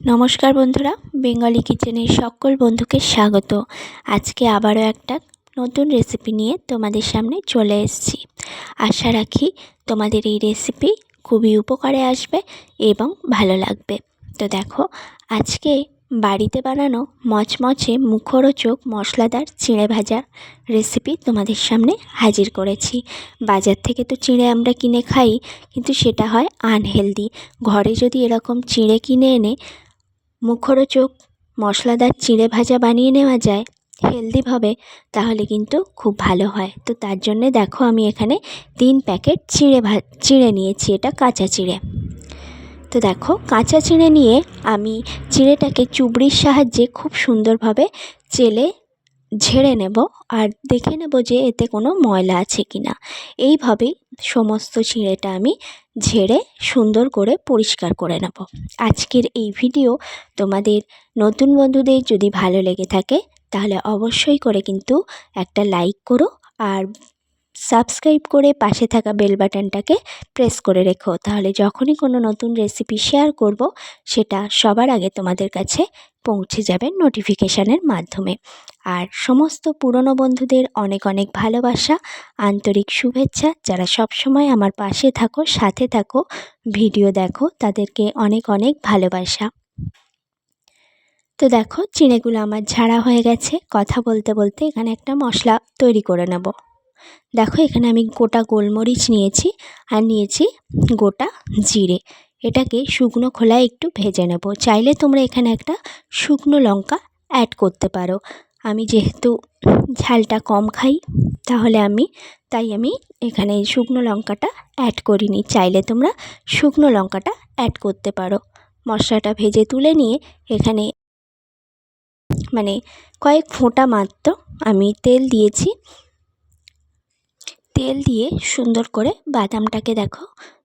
নমস্কার বন্ধুরা, বেঙ্গলি কিচেনের সকল বন্ধুকে স্বাগত। আজকে আবারও একটা নতুন রেসিপি নিয়ে তোমাদের সামনে চলে এসেছি। আশা রাখি তোমাদের এই রেসিপি খুবই উপকারে আসবে এবং ভালো লাগবে। তো দেখো, আজকে বাড়িতে বানানো মচমচে মুখরোচক মশলাদার চিঁড়ে ভাজা রেসিপি তোমাদের সামনে হাজির করেছি। বাজার থেকে তো চিঁড়ে আমরা কিনে খাই, কিন্তু সেটা হয় আনহেলদি। ঘরে যদি এরকম চিঁড়ে কিনে এনে মুখরোচক মশলাদার চিঁড়ে ভাজা বানিয়ে নেওয়া যায় হেলদিভাবে, তাহলে কিন্তু খুব ভালো হয়। তো তার জন্যে দেখো আমি এখানে তিন প্যাকেট চিঁড়ে ভা, চিঁড়ে নিয়েছি, এটা কাঁচা চিঁড়ে। তো দেখো, কাঁচা চিঁড়ে নিয়ে আমি চিঁড়েটাকে চুবড়ির সাহায্যে খুব সুন্দরভাবে চেলে ঝেড়ে নেব আর দেখে নেব যে এতে কোনো ময়লা আছে কি না। এইভাবেই সমস্ত ছিঁড়েটা আমি ঝেড়ে সুন্দর করে পরিষ্কার করে নেব। আজকের এই ভিডিও তোমাদের নতুন বন্ধুদের যদি ভালো লেগে থাকে, তাহলে অবশ্যই করে কিন্তু একটা লাইক করো আর সাবস্ক্রাইব করে পাশে থাকা বেল বাটনটাকে প্রেস করে রেখো। তাহলে যখনই কোনো নতুন রেসিপি শেয়ার করব, সেটা সবার আগে তোমাদের কাছে পৌঁছে যাবে নোটিফিকেশানের মাধ্যমে। আর সমস্ত পুরনো বন্ধুদের অনেক অনেক ভালোবাসা, আন্তরিক শুভেচ্ছা। যারা সবসময় আমার পাশে থাকো, সাথে থাকো, ভিডিও দেখো, তাদেরকে অনেক অনেক ভালোবাসা। তো দেখো, চিনেগুলো আমার ঝাড়া হয়ে গেছে। কথা বলতে বলতে এখানে একটা মশলা তৈরি করে নেব। দেখো এখানে আমি গোটা গোলমরিচ নিয়েছি আর নিয়েছি গোটা জিরে। এটাকে শুকনো খোলায় একটু ভেজে নেব। চাইলে তোমরা এখানে একটা শুকনো লঙ্কা অ্যাড করতে পারো। আমি যেহেতু ঝালটা কম খাই, তাহলে আমি, তাই আমি এখানে শুকনো লঙ্কাটা অ্যাড করিনি। চাইলে তোমরা শুকনো লঙ্কাটা অ্যাড করতে পারো। মশলাটা ভেজে তুলে নিয়ে এখানে মানে কয়েক ফোঁটা মাত্র আমি তেল দিয়েছি। তেল দিয়ে সুন্দর করে বাদামটাকে দেখো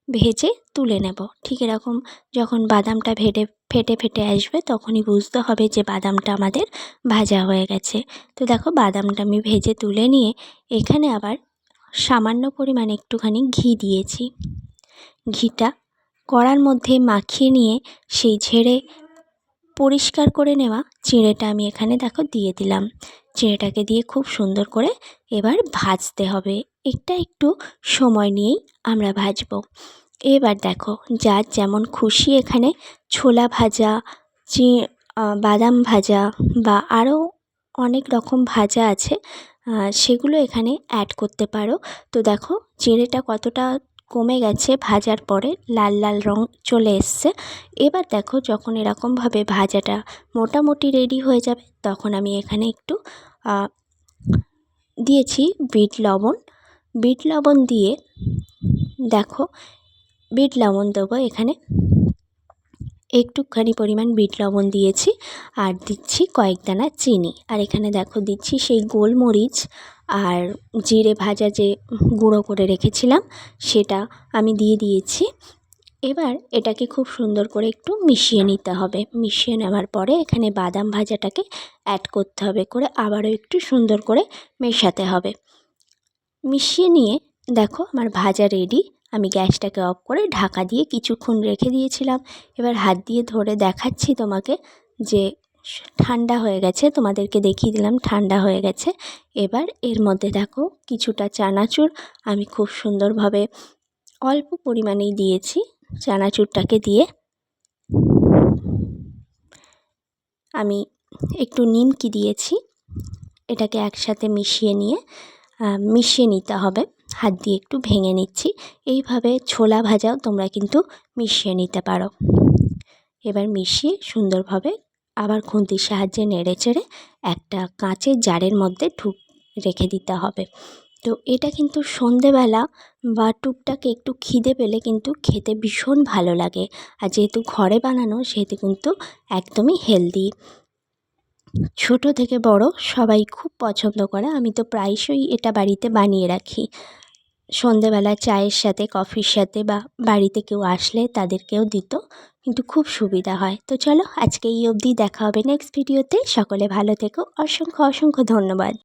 ভেজে তুলে নেব। ঠিক এরকম যখন বাদামটা ভেটে, ফেটে ফেটে আসবে তখনই বুঝতে হবে যে বাদামটা আমাদের ভাজা হয়ে গেছে। তো দেখো বাদামটা আমি ভেজে তুলে নিয়ে এখানে আবার সামান্য পরিমাণে একটুখানি ঘি দিয়েছি। ঘিটা কড়ার মধ্যে মাখিয়ে নিয়ে সেই ঝেড়ে পরিষ্কার করে নেওয়া চিঁড়েটা আমি এখানে দেখো দিয়ে দিলাম। চিঁড়েটাকে দিয়ে খুব সুন্দর করে এবার ভাজতে হবে। একটা একটু সময় নিয়েই আমরা ভাজবো। এবার দেখো, যার যেমন খুশি এখানে ছোলা ভাজা, চি বাদাম ভাজা বা আরও অনেক রকম ভাজা আছে সেগুলো এখানে অ্যাড করতে পারো। তো দেখো চিঁড়েটা কতটা কমে গেছে ভাজার পরে লাল লাল রং চলে এসছে। এবার দেখো, যখন এরকমভাবে ভাজাটা মোটামুটি রেডি হয়ে যাবে, তখন আমি এখানে একটু দিয়েছি বিট লবণ। বিট লবণ দিয়ে, দেখো, বিট লবণ দেবো এখানে। একটুখানি পরিমাণ বিট লবণ দিয়েছি আর দিচ্ছি কয়েক দানা চিনি। আর এখানে দেখো, দিচ্ছি সেই গোলমরিচ আর জিরে ভাজা যে গুঁড়ো করে রেখেছিলাম, সেটা আমি দিয়ে দিয়েছি। এবার এটাকে খুব সুন্দর করে একটু মিশিয়ে নিতে হবে। মিশিয়ে নেওয়ার পরে এখানে বাদাম ভাজাটাকে অ্যাড করতে হবে করে আবারও একটু সুন্দর করে মেশাতে হবে। মিশিয়ে নিয়ে দেখো আমার ভাজা রেডি আমি গ্যাসটাকে অফ করে ঢাকা দিয়ে কিছুক্ষণ রেখে দিয়েছিলাম। এবার হাত দিয়ে ধরে দেখাচ্ছি তোমাকে যে ঠান্ডা হয়ে গেছে। তোমাদেরকে দেখিয়ে দিলাম ঠান্ডা হয়ে গেছে। এবার এর মধ্যে দেখো কিছুটা চানাচুর। আমি খুব সুন্দরভাবে অল্প পরিমাণেই দিয়েছি চানাচুরটাকে দিয়ে। আমি একটু নিমকি দিয়েছি। এটাকে একসাথে মিশিয়ে নিয়ে মিশিয়ে নিতে হবে। হাত দিয়ে একটু ভেঙে নিচ্ছি। এইভাবে ছোলা ভাজাও তোমরা কিন্তু মিশিয়ে নিতে পারো। এবার মিশিয়ে সুন্দরভাবে আবার খুন্তির সাহায্যে নেড়ে চেড়ে একটা কাঁচের জারের মধ্যে ঢুক, রেখে দিতে হবে। তো এটা কিন্তু সন্ধেবেলা বা টুকটাকে একটু খিদে পেলে কিন্তু খেতে ভীষণ ভালো লাগে। আর যেহেতু ঘরে বানানো, সেহেতু কিন্তু একদমই হেলদি ছোট থেকে বড় সবাই খুব পছন্দ করে। আমি তো প্রায়শই এটা বাড়িতে বানিয়ে রাখি। সন্ধেবেলা চায়ের সাথে, কফির সাথে বা বাড়িতে কেউ আসলে তাদেরকেও দিত, কিন্তু খুব সুবিধা হয়। তো চলো আজকে এই অবধি দেখা হবে নেক্সট ভিডিওতে সকলে ভালো থেকো। অসংখ্য অসংখ্য ধন্যবাদ।